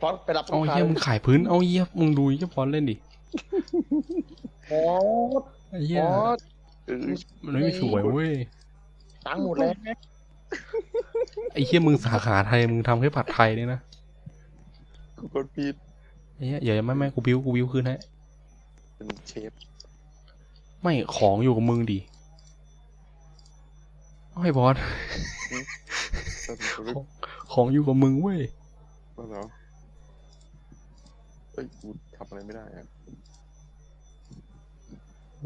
ฟอนไปรับลูเอากค้าเฮียมึงขายพื้นเอาเฮียมึงดูเฮียฟอนเล่นดิฟอสไอ้เฮียฟอสเออมันไม่สวยเว้ยตังค์หมดแล้วไอ้เฮียมึงสาขาไทยมึงทำแค่ผัดไทยเนี่ยนะกูกดผิดไอ้เฮียอย่าไม่ไม่กูบิ้วกูบิ้วคืนให้เป็นเชฟไม่ของอยู่กับมึงดิเอาให้บอสตอนนี้กูรู้ของอยู่กับมึงเว้ย ว่าเหรอ เอ้ยกูทำอะไรไม่ได้อะ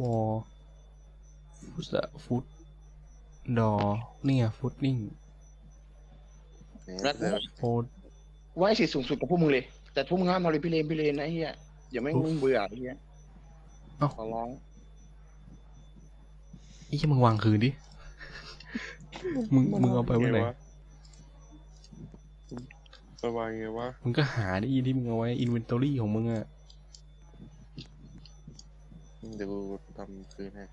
วอฟุตอะฟุตดอ เนี่ยฟุตนิ่งแหมแต่โพไว้สิทธิ์สูงสุดกับพวกมึงเลย แต่พวกมึงห้ามทำเลยพี่เลนพี่เลนนะไอ้เฮียอย่าไม่งมึงเบื่อไอ้เฮียขอร้องไอ้เฮียมึงวางคืนดิ มึงมึงเอาไปไว้ไหนง สบายไงวะ มึงก็หาได้อีที่มึงเอาไว้อินเวนทอรี่ของมึงอะเดี๋ยวกูทำคืนให้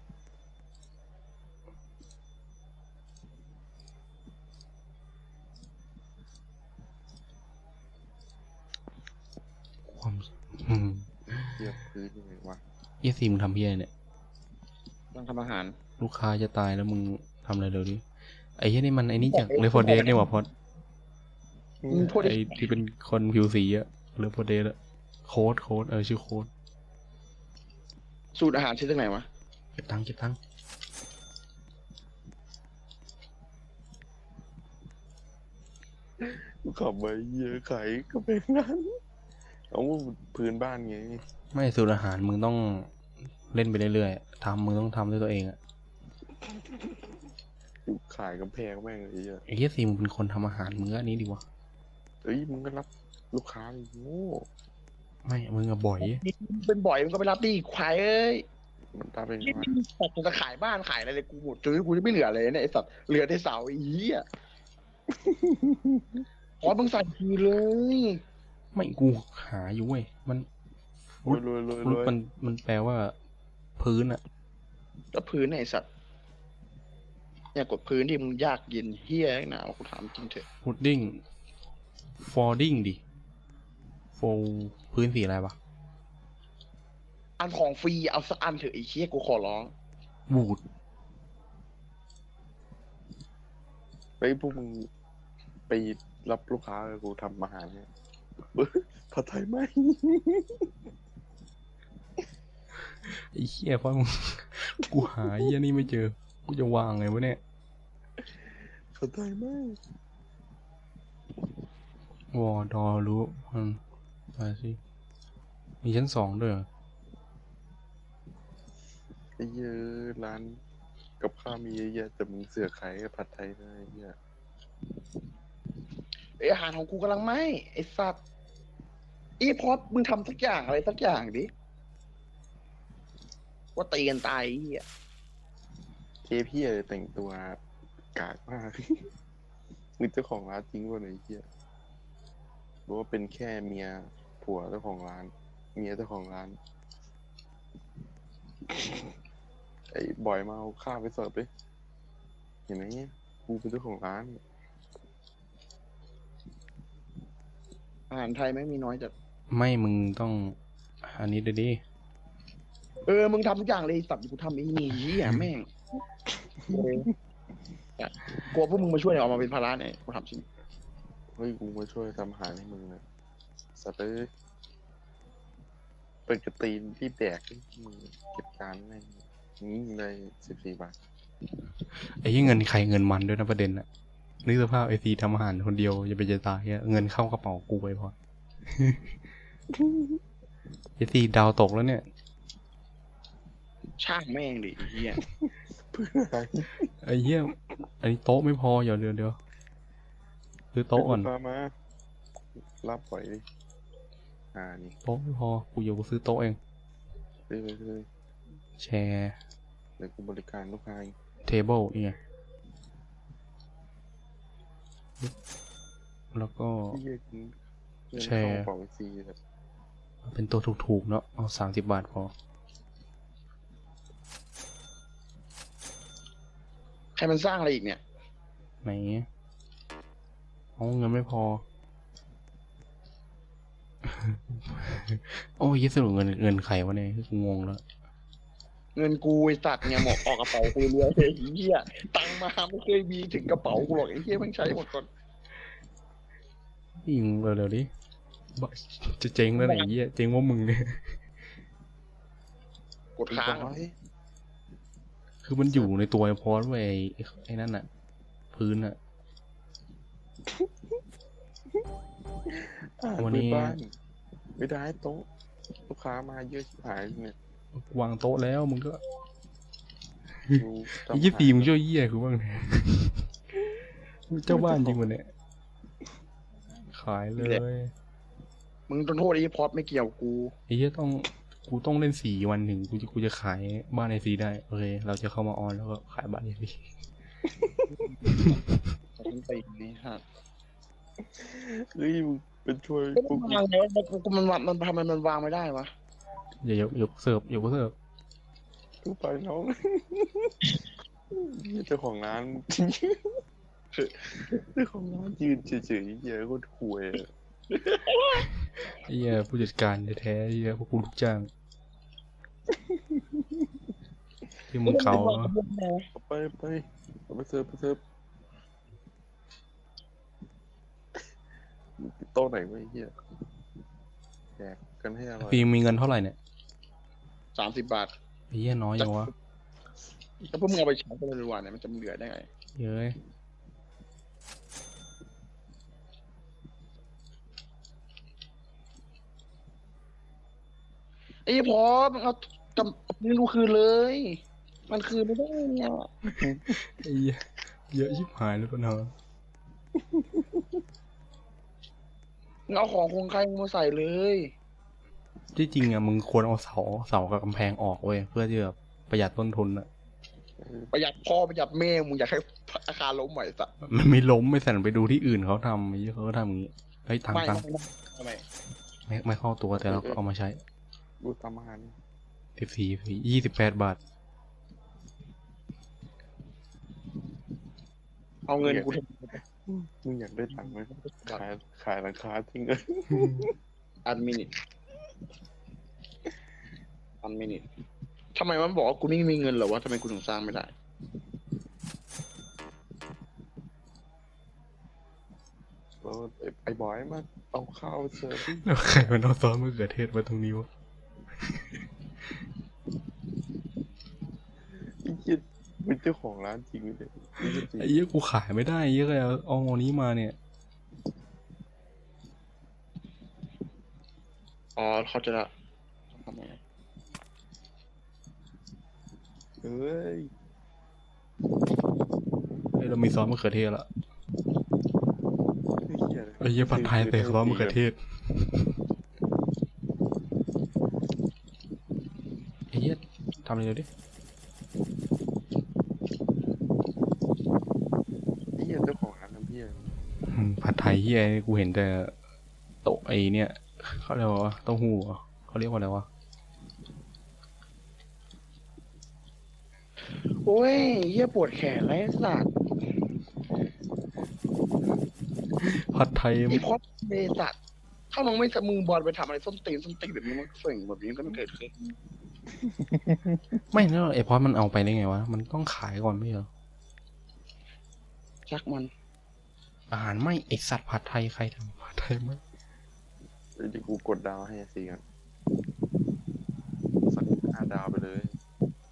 ความอืมเทียบคืนยังไงวะเฮียสี่มึงทำเฮียเนี่ยต้องทำอาหาร ลูกค้าจะตายแล้วมึงทำอะไรเร็วดิไอ้เฮียนี่มันไอ้นี่จากเรฟอร์เดสเนี่ยว่ะพอด มึงพูดดิไอ้ที่เป็นคนผิวสีอะเรฟอร์เดสอะโค้ดโค้ดเออชื่อโค้ดสูตรอาหารชื่อจากไหนวะเก็บตังค์เก็บตังค์กูขับไปเยอะไขก็เป็นงั้นเอาพื้นบ้านไงไม่สูตรอาหารมึงต้องเล่นไปเรื่อยๆทำมึงต้องทำด้วยตัวเองอะกูขายกำแพงแม่งเลยอะไอ้เฮียสี่มึงเป็นคนทำอาหารมึงก็อันนี้ดีวะ เอ้ยมึงก็รับลูกค้าเลยโง่ไม่มึงอะบ่อย เป็นบ่อยมึงก็ไปรับดิควายเอ้ยมันตามเป็นไงวะแต่กูจะขายบ้านขายอะไรเลยกูหมดจนกูจะไม่เหลือเลยเนี่ยไอ้สัตว์เหลือแต่เสาไอ้เหี้ยขอมึงใส่คืนเลย ไม่กูหาอยู่เว้ยมันรวยรวยรวยฟลุรตวยมันมันแปลว่า พื้นอะแล้วพื้นไหนยไอ้สัตว์เนี่ยกดพื้นที่มึงยากเย็นเฮี้ยหนาวกูถามจริงเถอะฟุตดิ้ง ฟอร์ดิ้งดิ โฟพื้นสีอะไรวะ อันของฟรีเอาสักอันเถอะไอ้เชี่ยกูขอร้อง บูดเฮ้ยพวกมึงไปรับลูกค้ากับกูทำอาหารเนี่ยเอ้ยผัดไทยไหม ไอ้เหี้ยเพราะมึง กูหาไอ้เหี้ยนี่ไม่เจอ กูจะวางไงวะเนี่ย ผัดไทยไหม วอดอรู้มันมาสิมีชั้นสองด้วยเหรอไอ้เหี้ยร้านกับข้าวมีเยอะแยะแต่มึงเสือกขายกับผัดไทยนะไอ้เหี้ยไอยอาหารของกูกำลังไหมไอ้สัตว์อีพอดมึงทำสักอย่างอะไรสักอย่างดิว่าตีกันตายไอ้เหี้ยเคพี่อะไรแต่งตัวกากมาก มึงเจ้าของร้านจริงวะเนี่ยไอ้เหี้ย รู้ว่าเป็นแค่เมียผัวเจ้าของร้าน เมียเจ้าของร้าน ไอ้บอยมาเอาข้าวไปเสิร์ฟดิเห็นไหมกูเป็นเจ้าของร้าน อาหารไทยไม่มีน้อยจัด ไม่มึงต้อง อันนี้ด้วยดิเออ มึงทำทุกอย่างเลยไอ้สัตว์กูทำไอ้นี่เหี้ยแม่งเออกลัวพวกมึงมาช่วยเนี่ยออกมาเป็นภาระเนี่ยกูทำจริง เฮ้ยกูมาช่วยทำอาหารให้มึงนะสัตว์เอ้ยเป็นกระตีนที่แดกให้มึงเก็บจานแม่งนี่เลยสิบสี่บาทไอ้เหี้ยเงินใครเงินมันด้วยนะประเด็นอะนึกสภาพไอซีทำอาหารคนเดียวจะไปจะตายอะเงินเข้ากระเป๋ากูไปพอไอซีดาวตกแล้วเนี่ย ช่างแม่งดิไอ้เหี้ยเพื่ออะไรไอ้เหี้ยอันนี้โต๊ะไม่พอเดี๋ยวเดี๋ยวเดี๋ยว ซื้อโต๊ะก่อนพามารับปล่อยดิอ่านี่โต๊ะไม่พอกูเดี๋ยวกูซื้อโต๊ะเองเลยเลยเลยแชร์เดี๋ยวกูบริการลูกค้าเองเทเบิลนี่ไงแล้วก็ที่เรียกเงินแชร์เข้ากระเป๋าซีแบบเป็นตัวถูกๆเนาะเอาสามสิบบาทพอใครมันสร้างอะไรอีกเนี่ยไหน เอาเงินไม่พอ โอ้ยสรุปเงินเงินใครวะเนี่ยกูงงแล้วเงินกูไอ้สัตว์เนี่ยหมอกออกกระเป๋ากูเรื่อยๆไอ้เหี้ยตังค์มาไม่เคยมีถึงกระเป๋ากูหรอกไอ้เหี้ยแมันใช้หมดก่อนยิงเร็วๆดิบ้าจะเจ๊งแล้วไหนเหี้ยเจ๊งว่ามึงเนี่ยกดค้างร้อยคือมันอยู่ในตัวไอ้พอสไว้ยไอ้ไอ้นั่นอะพื้นอะ อ่าวันนี้ พื้บ้านไม่ได้โต๊ะลูกค้ามาเยอะชิบหายเนี่ยวางโต๊ะแล้วมึงก็ดูไอ้ยี่ปีมึงช่วยเหี้ยกูบ้างเนี่ยเจ้าบ้านจริงวันเนี่ยขายเลยมึงต้องโทษไอ้พอดไม่เกี่ยวกู ไอ้เหี้ยต้องกูต้องเล่นสี่วันถึงกูจะกูจะขายบ้านไอซีได้โอเคเราจะเข้ามาออนแล้วก็ขายบ้านไอซี ฉันไปนี่ฮะเฮ้ยมึงเป็นช่วยก็พวกมันวางแล้วมันกูมันมันมันทำไมมันวางไม่ได้วะอย่ายกยกเสิร์ฟยกเสิร์ฟกูไปน้องเจ้าของร้านเจ้าของร้านยืนเฉยๆเหี้ยอะโคตรห่วยอะไอ้เหี้ยผู้จัดการแท้ๆไอ้เหี้ยพวกกูลูกจ้างที่มึงเขาเอาไปไปเอาไปเสิร์ฟไปเสิร์ฟ โต๊ะไหนวะไอ้เหี้ยแจกกันให้อร่อยฟิล์มมีเงินเท่าไหร่เนี่ยสามสิบบาทไอ้เหี้ยน้อยจังวะถ้าพวกมึงเอาไปใช้ก็เลยดีกว่าเนี่ยมันจะเหลือได้ไงเย้ยไอ้พอมันเอาจำมึงดูคืนเลย มันคืนไม่ได้เนี่ยไอ้เหี้ยเยอะชิบหายเลยปะเนาะ มึงเอาของของใครมึงมาใส่เลย ที่จริงอะมึงควรเอาเสาเสากับกำแพงออกเว้ยเพื่อที่แบบประหยัดต้นทุนอะประหยัดพ่อประหยัดแม่มึงอยากให้อาคารล้มใหม่สัตว์มันไม่ล้มไม่สั่นไปดูที่อื่นเขาทำไอ้เหี้ยเขาก็ทำอย่างงี้เฮ้ยตังไม่ตังทำไมไม่ไม่เข้าตัวแต่เราก็เอามาใช้ดูตามอาหารสิบสี่ยี่สิบแปดบาท เอาเงินกูท มึงอยากได้ตังค์ไหมขายขายราคาทิ้งเลยำอันมินิอันมินิทำไมมันบอกว่ากูนี่มีเงินเหรอวะทำไมกูถึงสร้างไม่ได้แล้วไอ้ไอ้บอยมาเอาข้าวเสิร์ฟดิแล้วใครมันเอาซอสมะเขือเทศมาตรงนี้วะ ไอ้เหี้ย เป็นเจ้าของร้านจริงไหมเนี่ยนี่ก็จริงไอ้เหี้ยกูขายไม่ได้ไอ้เหี้ยเลยเอาเอาอันนี้มาเนี่ย อ๋อเขาจะละทำไมเอ้ยเฮ้ยเรามีซอสมะเขือเทศละไอ้เหี้ยไอ้เหี้ยผัดไทยใส่ซอสมะเขือเทศไอ้เหี้ยทำอะไรเดี๋ยวดิ ไอ้เหี้ยเจ้าของร้านน้ำเหี้ยอืมผัดไทยเหี้ยกูเห็นแต่โต๊ะไอ้เนี่ยเขาเรียกว่าเต้าหู้เหรอเขาเรียกว่าอะไรวะโอ้ยเฮียปวดแขนแล้วไอ้สัตว์ผัดไทยไอ้พอดเบสัตว์ถ้ามึงไม่จะมือบอลไปทำอะไรส้นตีนส้นตีนแบบนี้มันเสิ่งแบบนี้ก็ต้องเกิดขึ้นไม่แล้วไอพอดมันเอาไปได้ไงวะมันต้องขายก่อนไม่เหรอชักมัน อาหารไม่ไอสัตว์ผัดไทยใครทำผัดไทยไม่เดี๋ยวกูกดดาวให้สิกันสักห้าดาวไปเลย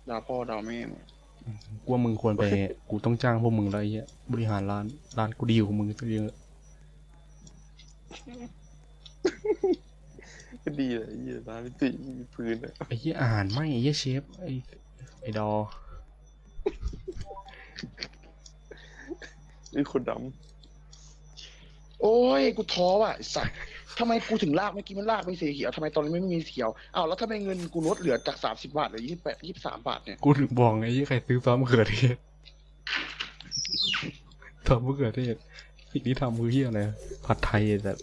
ดาวพ่อดาวแม่มึงกูว่ามึงควรไป กูต้องจ้างพวกมึงแล้วไอ้เหี้ยบริหารร้านร้านกูดีกว่ามึงซะเยอะก็ดีเลยไอ้เหี้ยร้านตีพื้นอะไอ้เหี้ยอาหารไม่ไอ้เหี้ยเชฟไอ้ไอ้ดอไอ้คนด โอ้ยกูท้อว่ะไอ้สัตว์ทำไมกูถึงลากเมื่อกี้มันลากเป็นสีเขียวทำไมตอนนี้ไม่มีสีเขียวอ้าวแล้วทำไมเงินกูลดเหลือจากสามสิบบาทเหลือยี่สิบแปดยี่สิบสามบาทเนี่ยกูถึงบอกไงไอ้เหี้ยใครซื้อซอสมะเขือเทศซอสมะเขือเทศสิ่งที่ทำคือเหี้ยอะไรผัดไทยแต่ำ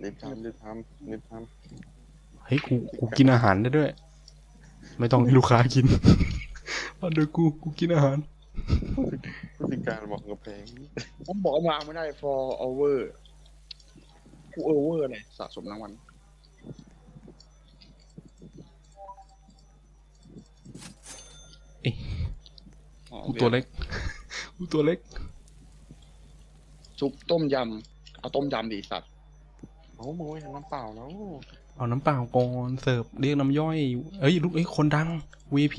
เน้นทำเน้นทำเน้นทเฮ้ยกูกูกินอาหารได้ด้วย ไม่ต้องให้ลูกค้ากินมาเดี๋ยวกูกูกินอาหารำ ผู้จัดการบอกกระแพงผมบอกว่าวางไม่ได้ for over กูเออเวอร์เลยสะสมรางวัลเอ๊ะอ๋อกูตัวเล็กกูตัวเล็ก ซุปต้มยำ เอาต้มยำดิสัตว์โอ้มึงไม่ทำน้ำเปล่าแล้วเอาน้ำเปล่าก่อนเสิร์ฟเรียกน้ำย่อย เอ้ยลูกเอ้ยคนดัง VP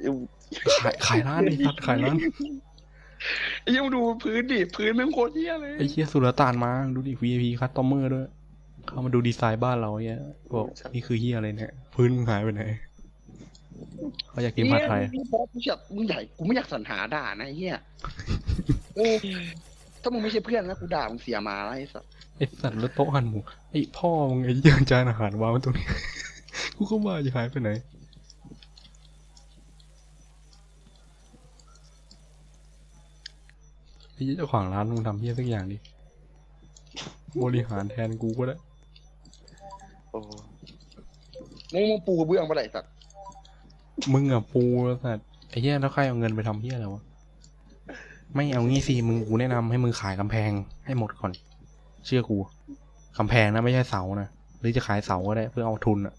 เอ้ย ขายขายร้านไอ้สัตว์ขายร้านไอ้เหี้ยังดูพื้นดิพื้นแม่งโคตรเหี้ยเลยไอ้เชี่ยสุรต่านมาดูดิ VIP คัสตอมเมอร์ด้วย เข้ามาดูดีไซน์บ้านเราเนี่ยบอกนี่คือเฮียอะไรเนี่ยพื้นมึงหายไปไหนเขาอยากกินผัดไทยเหี้มึงบอกมึงอยากมึงใหญ่กูไม่อยากสรรหาด่านะไอ้เหี้ยเออถ้ามึงไม่ใช่เพื่อนนะกูด่ามึงเสียมาแล้วไอ้สัตว์ไอ้สัตว์แล้วโต๊ะหั่นหมูไอ้พ่อมึงไอ้เหี้ยจานอาหารวางไว้ตรงนี้ กูก็ว่าจะหายไปไหน อ้เหี้ยเจ้าของร้านมึงทำเหี้ยสักอย่างดิบริหารแทนกูก็ได้โอ้มึงมึงปูกระเบื้องไปไหนสัตว์มึงอะปูแล้วสัตว์ไอ้เหี้ยแล้วใครเอาเงินไปทำเหี้ยอะไรวะไม่เอางี้สิมึงกูแนะนำให้มึงขายกำแพงให้หมดก่อน เชื่อกูกำแพงนะไม่ใช่เสานะหรือจะขายเสาก็ได้เพื่อเอาทุนอะ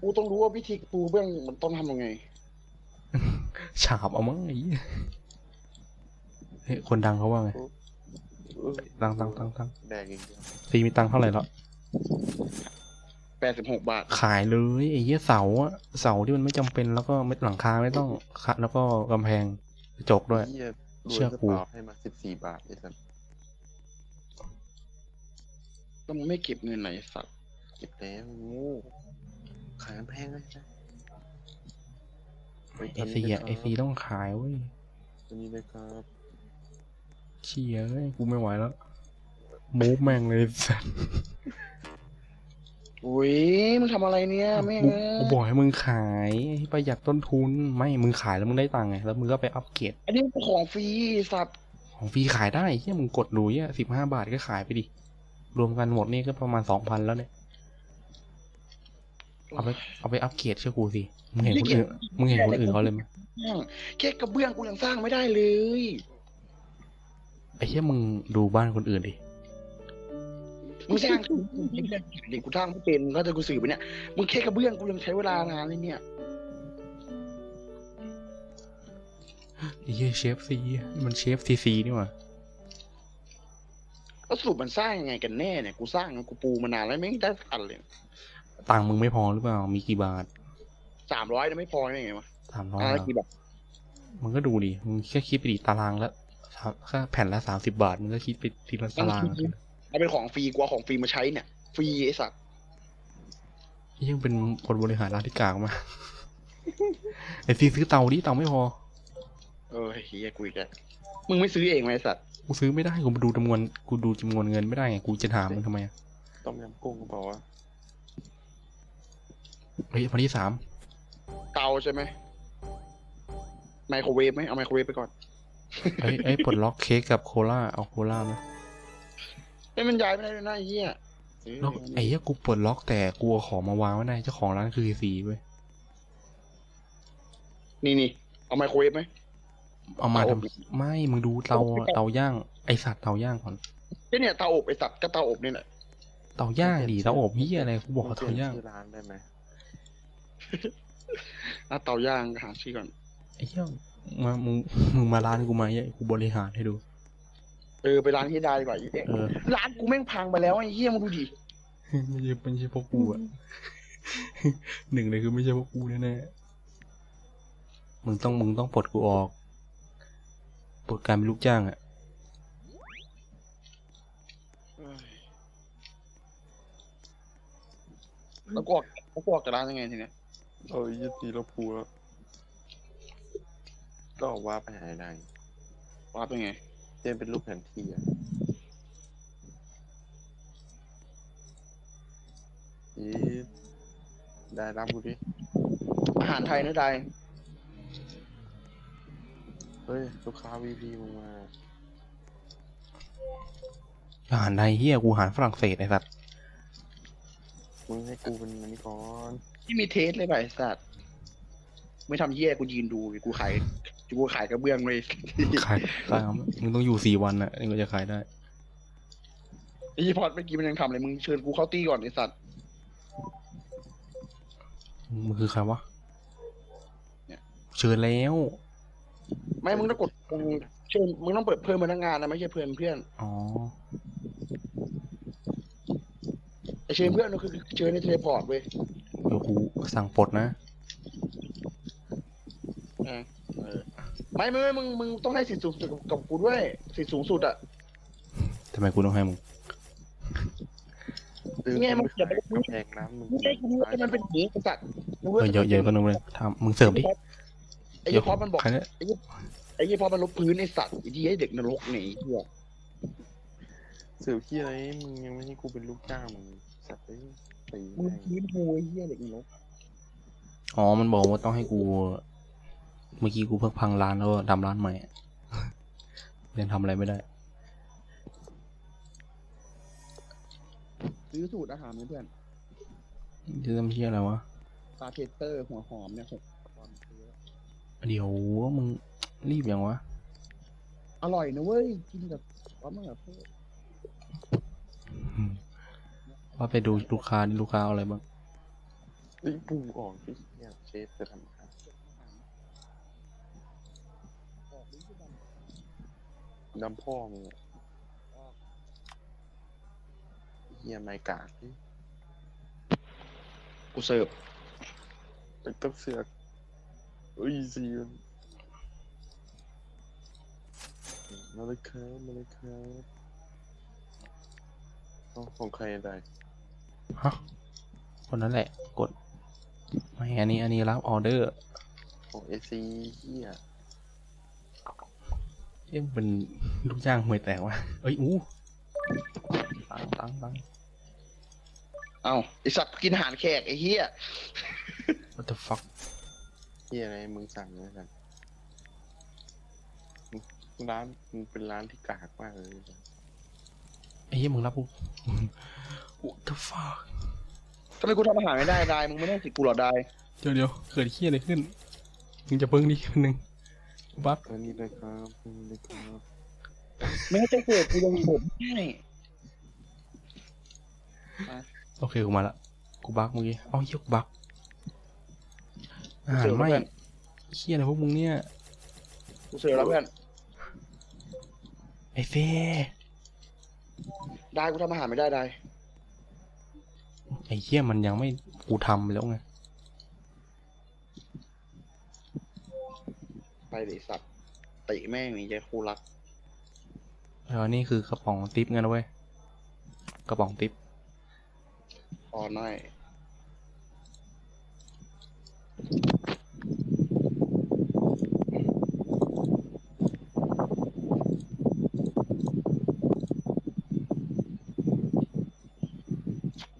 กูต้องรู้ว่าวิธีปูกระเบื้องมันต้องทำยังไง ฉาบเอามั้งไอ้เหี้ยเฮ้ยคนดังเขาว่าไงเอ้ยตังตังตังตังแดกอย่างเดียวซีมีตังค์เท่าไหร่แล้วแปดสิบหกบาท ขายเลยไอ้เหี้ยเสาอะเสาที่มันไม่จำเป็นแล้วก็ไม่หลังคาไม่ต้องคะแล้วก็กำแพงกระจกด้วยเหี้ยรวเชื่ยอจะกูเปล่าให้มาสิบสี่บาทไอ้สัสแล้วมึงไม่เก็บเงินไหนสัตว์เก็บแล้วโงูขายกำแพงเลยนะไอซีอะไอซีต้องขายเว้ยตัวนี้เลยครับ เชียเอ้ยกูไม่ไหวแล้วมูฟแม่งเลยสัสอุ้ยมึงทำอะไรเนี่ยแม่งกูกูบอกให้มึงขายให้ประหยัดต้นทุนไม่มึงขายแล้วมึงได้ตังค์ไงแล้วมึงก็ไปอัปเกรดอันนี้ของฟรีสัตว์ของฟรีขายได้เฮียมึงกดดูเฮียสิบห้าบาทก็ขายไปดิรวมกันหมดนี่ก็ประมาณสองพันแล้วเนี่ยเอาไปเอาไปอัปเกรดเชื่อกูสิมึงเห็นคนอื่นมึงเห็นคนอื่นเขาเลยไหมแค่กระเบื้องกูยังสร้างไม่ได้เลย ไอ้เหี้ยมึงดูบ้านคนอื่นดิ มึงสร้างเด็กกูสร้างไม่เป็นก็จะกูสื่อไปเนี่ย มึงแค่กระเบื้องกูยังใช้เวลานานเลยเนี่ย ไอ้เหี้ยเชฟซีมันเชฟซีซีนี่หว่าแล้วสรุปมันสร้างยังไงกันแน่เนี่ย กูสร้างกูปูมานานแล้วไม่ได้สักอันเลยตังค์มึงไม่พอหรือเปล่า มีกี่บาทสามร้อยไม่พอได้ไงวะสามร้อยอะไรกี่บาทมึงก็ดูดิ มึงแค่คิดไปดิตารางละ ค่าแผ่นละสามสิบาทมึงก็คิดไปทีละตารางเอาเป็นของฟรีกูเอาของฟรีมาใช้เนี่ย ฟรีไอ้สัตว์ยังเป็นคนบริหารร้านที่กลางมากไอ้ซีซื้อเตาดิเตาไม่พอ เออเฮียกูอีกแล้วมึงไม่ซื้อเองไหมไอ้สัตว์กูซื้อไม่ได้กูดูจำนวนกูดูจำนวนเงินไม่ได้ไงกูจะถามมันทำไมอะต้มยำกุ้งก็บอกว่าเฮ้ยวันที่สามเตาใช่ไหมไมโครเวฟไหมเอาไมโครเวฟไปก่อน เอ้ยเอ้ยปลดล็อกเค้กกับโคลาเอาโคลาไหมไม่มันย้ายไม่ได้เลยนะไอ้เหี้ยแล้วไอ้เหี้ยกูปลดล็อกแต่กูเอาของมาวางไว้ในเจ้าของร้านคือซีเว้ยนี่นี่เอาไมโครเวฟไหมเอามาเตาอบทำไม่มึงดูเตาเตาย่างไอสัตว์เตาย่างก่อนก็เนี่ยเตาอบไอ้สัตว์ก็เตาอบนี่แหละเตาย่างดิเตาอบเฮียอะไรกูบอกว่าเปลี่เตายนย่างชื่อร้านได้ไหมอะเตาย่างหาชื่อก่อนไอ้เหี้ย มามึงมึงมาร้านกูมาเหี้ยกูบริหารให้ดู เออไปร้านที่ได้ดีกว่าไอ้เหี้ยเออ ร้านกูแม่งพังไปแล้วไอ้เหี้ยมึงดูดิไม่ใช่ไม่ใช่พวกกูอะหนึ่งเลยคือไม่ใช่พวกกูแน่ๆมึงต้องมึงต้องปลดกูออกปลดการเป็นลูกจ้างอะแล้วกูออกแล้วกูออกจากร้านยังไงทีเนี้ย เออยี่ตีเราพูแล้ว ก็ว่าไปหายได้ว่าเป็นไง เจนเป็นรูปแผนที่อะอีได้รับกูดิอาหารไทยนะได้เฮ้ย ลูกค้า VP มึงมา อาหารไทยเฮียกูอาหารฝรั่งเศสไอ้สัตว์มึงให้กูเป็นอันนี้ก่อน ที่มีเทสเลยป่ะไอ้สัตว์ ไม่ทำเหี้ยกูยืนดูกูขาย กูขายกระเบื้องเลยขายขายเอามึงต้องอยู่สี่วันอะถึงจะขายได้ไอ้อ้ยี่พอดเมื่อกี้มันยังทำอะไรมึงเชิญกูเข้าตีก่อนไอ้สัตว์มึงคือใครวะเนี่ยเชิญแล้ว ไม่มึงต้องกดมึงเชิญมึงต้องเปิดเพิ่มพนักงานนะไม่ใช่เพื่อนเพื่อนอ๋อไอเชิญเพื่อนก็คือเชิญในเทเลพอร์ตเว้ยเดี๋ยวกูสั่งปลดนะ เออเออ ไม่ไม่ไม่มึงมึงต้องให้สิทธิ์สูงสุดกับกูด้วยสิทธิ์สูงสุดอะทำไมกูต้องให้มึงคือไงมันไม่เขียนไปขายกำแพงน้ำมึงมึงได้กูรู้ว่ามันเป็นอย่างนี้ไอ้สัตว์มึงเออเยอะเยอะก็นึกเลยทำมึงเสิร์ฟดิไอ้ยี่พอดมันบอก ใครเนี่ยไอ้ยี่พอดมันลบพื้นไอ้สัตว์ไอ้ที่ให้เด็กนรกหนีเหี้ยเสือขี้อะไรมึงยังไม่ให้กูเป็นลูกจ้างมึงสัตว์เอ้ยตีมึงแม่งพื้นกูไอ้เหี้ยเด็กนรกอ๋อ มันบอกว่าต้องให้กู เมื่อกี้กูเพิ่งพังร้านแล้วทำร้านใหม่ยังทำอะไรไม่ได้ ซื้อสูตรอาหารเพื่อนจะทำเชี่ยอะไรวะซาเทเตอร์หัวหอมเนี่ยหกตอนซื้อเดี๋ยวมึงรีบยังวะ อร่อยนะเว้ย กินกับซอสมะเขือเทศว่าไปดูลูกค้าดิลูกค้าเอาอะไรบ้างเฮ้ยปรุงออกที่เนี่ยเชฟจะทำ อาหารน้ำพ่อมึงอะเฮียไม่กากนี่กูเสิร์ฟเป็นต้นเสือกเอ้ยซีมันมาเลยครับมาเลยครับเอาของใครได้ฮะคนนั้นแหละ กดไม่อันนี้อันนี้รับออเดอร์ของเอซีเฮีย เอ๊ะมันเป็นลูกจ้างหวยแตกวะเอ้ยอู้ตังตังตังเอ้าไอสัตว์กินอาหารแขกไอ้เหี้ย what the fuck เฮียอะไรมึงสั่งเลยกันร้านมันเป็นร้านที่กากมากเลยไอ้เหี้ยมึงรับกู what the fuck ทำไมกูทำอาหารไม่ได้ได้มึงไม่ได้สิทธิ์กูหรอได้เดี๋ยวเดี๋ยวเกิดเหี้ยอะไรขึ้นมึงจะเพิ่งดิคนหนึ่ง บักอันนี้เลยครับอันนี้เลยครับไม่ให้เจ้าเกิดกูยังบ่นให้โอเคกูมาละกูบักเมื่อกี้เอ้าเหี้ยกูบักอาหารไม่เหี้ยอะไรพวกมึงเนี่ยกูเสิร์ฟแล้วเพื่อนไอ้เฟ่ได้กูทำอาหารไม่ได้ได้ไอ้เหี้ยมันยังไม่กูทำไปแล้วไง ไปเลยสัตว์ติแม่งนี่ใจครูรักแล้วนี่คือกระป๋องติ๊บเงินนะเว้ย กระป๋องติ๊บอ่อนหน่อย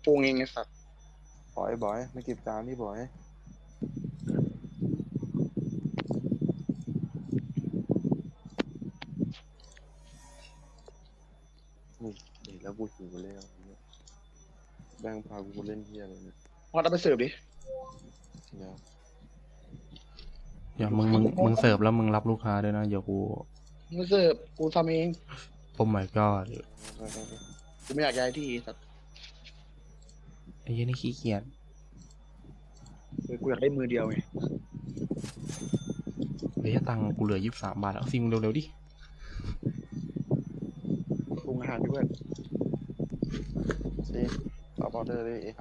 ปรุงเองไอ้สัตว์บอยบอยมาเก็บจานที่บอยนี่ เห็นแล้วกูหิวแล้วเนี่ยแบงพากูเล่นเฮียอะไรเนี่ยพอเอาไปเสิร์ฟดิเดี๋ยวเดี๋ยวมึงมึงมึงเสิร์ฟแล้วมึงรับลูกค้าด้วยนะเดี๋ยวกูไม่เสิร์ฟกูทำเองโอ้ my god กูไม่อยากย้ายที่สัตว์ไอ้เหี้ยนี่ขี้เกียจเออกูอยากได้มือเดียวไงไอ้เหี้ยตังค์กูเหลือยี่สิบสามบาทแล้วซิมงเร็วๆดิปรุงอาหารด้วย สิรับออเดอร์เลยไอ้ห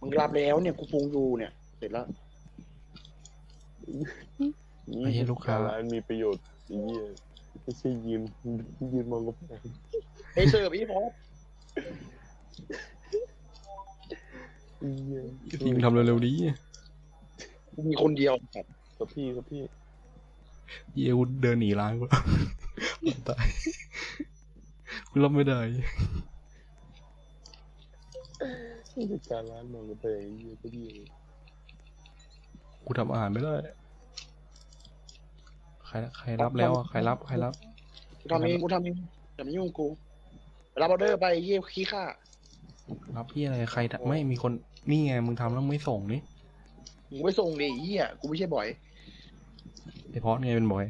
มึงรับแล้วเนี่ยกูปรุงอยู่เนี่ย เสร็จแล้วำไอ้เหี้ยลูกค้า ร้านมีประโยชน์ไอ้เหี้ยไม่ใช่ยืนยืนมองกระแพงไอ้เสิร์ฟอีพอสไอ้เหี้ยซิมทำเร็วๆดิกูมีคนเดียวครับครับพี่ครับพี่เหี้ยกูเดินหนีร้านกูแล้วตายกูรับไม่ได้ ผู้จัดการร้านมองกระแพงไอ้เหี้ยก็ดีกูทำอาหารไม่ได้ ใครใครรับแล้วอะใครรับใครรับ กูทำเองกูทำเองอย่ามายุ่งกูรับออเดอร์ไปเยี่ยขี้ข้ารับพี่อะไรใครทำไม่มีคนนี่ไงมึงทำแล้วมึงไม่ส่งนี่มึงไม่ส่งดิไอ้เยี่ยกูไม่ใช่บ่อยไอพอดไงเป็นบ่อย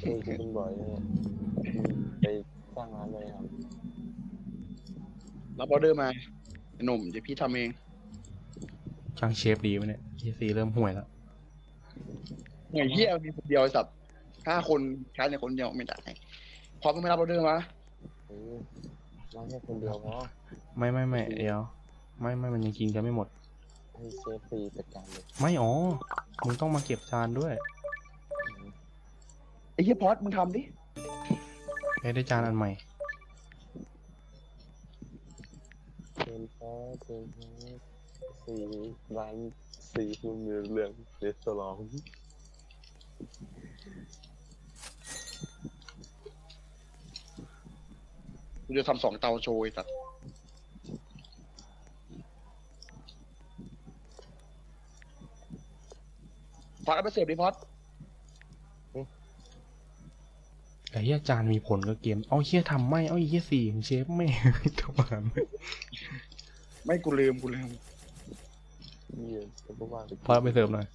เออคุณบ่อยเนี่ยไปสร้างร้านเลยครับรับออเดอร์มาไอ้ หนุ่มเดี๋ยวพี่ทำเอง ช่างเชฟดีไหมเนี่ยเฮียซีเริ่มห่วยแล้วไอ้เหี้ยมีคนเดียวไอ้สัตว์ห้าคนใช้ในคนเดียวไม่ได้พอมึงไม่รับออเดอร์มาเออร้านแค่คนเดียวพอไม่ไม่ไม่เดี๋ยว ไม่ไม่มันยังกินกันไม่หมด ให้เชฟฟรีจัดการเลยไม่อ๋อมึงต้องมาเก็บจานด้วยไอ้เหี้ยพอดมึงทำดิให้ได้จานอันใหม่ เชิญครับเชิญครับสี่ร้านสี่คุณเรืองเรสตอรองกูจะทำสองเตาโชว์ไอ้สัตว์พอดเอาไปเสิร์ฟดิพอด ไอ้เหี้ยจานมีผลกับเกม เอาเหี้ยทำไม่ เอาไอ้เหี้ยสี่ของเชฟไม่ทำอาหารไม่ไม่กูลืมกูลืมเยี่ยมแต่ก็ว่าไปพาไปเสิร์ฟหน่อย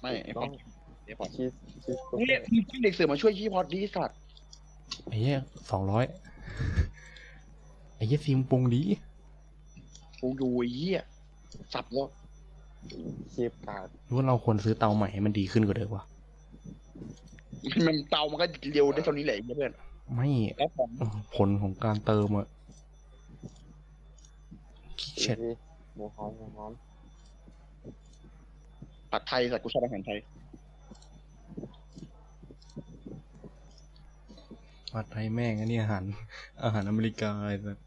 ไม่ไอ้พต้ออดงไอ้พอดชีสชีสก็นี่มีเด็กเสิร์ฟมาช่วยชี้พอดดิสัตว์ไอ้เหี้ยสองร้อยไอ้เหี้ยซีมงปรุงดีกูดูไอ้เหี้ยสับแล้วเชฟการ์ดรู้ว่าเราควรซื้อเตาใหม่ให้มันดีขึ้นกว่าเดิมวะ มันเตามันก็เร็วได้เท่านี้แหละไอ้เพื่อนไม่แล้วของผลของการเติมอะขี้เช็ดนี่หมูหอมหมูหอมผัดไทยสัตว์กูชอบอาหารไทยผัดไทยแม่งอันนี้อาหาร อาหารอเมริกาไอ้สัส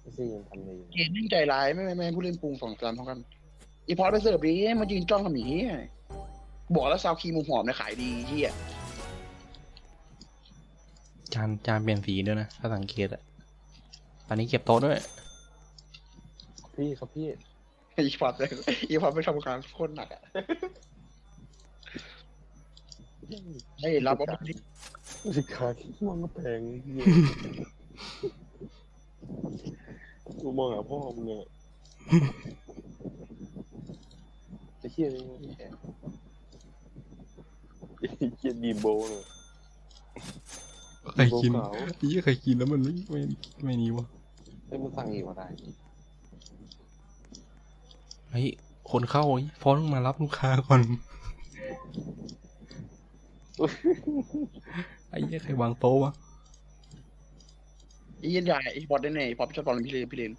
ไม่ใช่ยังทำเลยอยู่เกมยิ่งใจร้ายไม่ไม่ไม่ผู้เล่นปรุงสองจานเท่ากัน อีพอดไปเสิร์ฟดิมายืนจ้องทำอย่างนี้บอกแล้วซาวครีมหมูหอมเนี่ยขายดีเหี้ยจานจานเปลี่ยนสีด้วยนะ ถ้าสังเกตอะอันนี้เก็บโต๊ะด้วย พี่ครับพี่ อีพอดเลยอีพอดไปทำการโคตรหนักอะเฮ้ยรับเอาไปดิสิคาที่มองก็แพงเหี้ยกูมองหาพ่อมึงเนี่ยไอ้เหี้ยนี่แพงไอ้เหี้ยดีโบเนี่ยใครกินขาวไอ้เหี้ยใครกินแล้วมันไม่ไม่ไม่นี้วะเอ้ยมันสั่งอีกว่าได้ไอ้ยคนเข้าไอ้พอต้องมารับลูกค้าก่อนไอ้เหี้ยใครวางโต๊ะวะอียันใหญ่อีพอดได้ไงพอดชอบตอนพี่เลนพี่เลน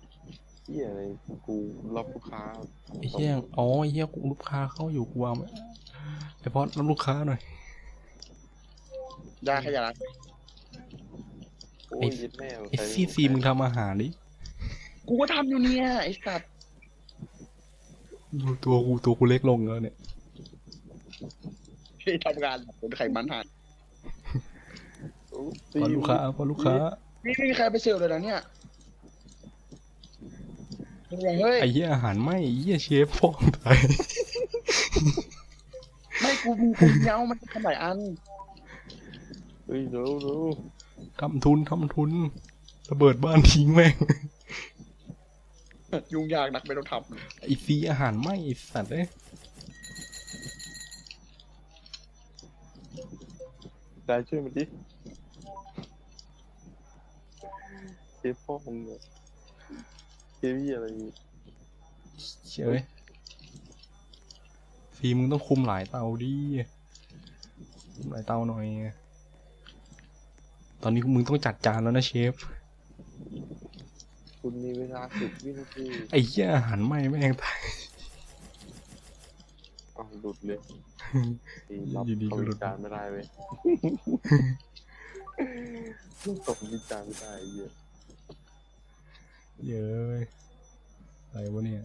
เหี้ยอะไรกูรับลูกค้าไอ้เหี้ยอ๋อไอ้เหี้ยกูลูกค้าเข้าอยู่กูวางไว้ไอ้พอรับลูกค้าหน่อยได้ขยะละโอ้ยยึดแม่ไอ้ซีซีมึงทำอาหารดิ กูก็ทำอยู่เนี่ยไอ้สัตว์ดูตัวกูตัวกูเล็กลงแล้วเนี่ยที่ทำงานเป็นไขมันหันพอลูกค้าพอลูกค้า นี่ไม่มีใครไปเสิร์ฟเลยนะเนี่ย เฮ้ยไอ้เหี้ยอาหารไหม่ไอ้เหี้ยเชฟฟ้องตายไม่กูมีกูเงามันทำหลายอันเฮ้ยรู้รู้ทำทุนทำทุนระเบิดบ้านทิ้งแม่งยุ่งยากนักไม่ต้องทไอ้ซีอาหารไหม่ไอ้สัตว์เอ้ยได้ช่วยมันดิเชฟพ่อมึงเนี่ย เชฟยี่อะไรนี่เฉยซีมึงต้องคุมหลายเตาดิคุมหลายเตาหน่อย ตอนนี้มึงต้องจัดจานแล้วนะเชฟ คุณมีเวลาสิบวินาทีไอ้เหี้ยอาหารไหม่แม่งตายอ้าวหลุดเลยตีรับอยู่ดีก็เขาหลุวิด จารณ์ไม่ได้เว้ยตกวิจารณ์ไม่ได้ไอ้เหี้ย เย้ยอะไรวะเนี่ย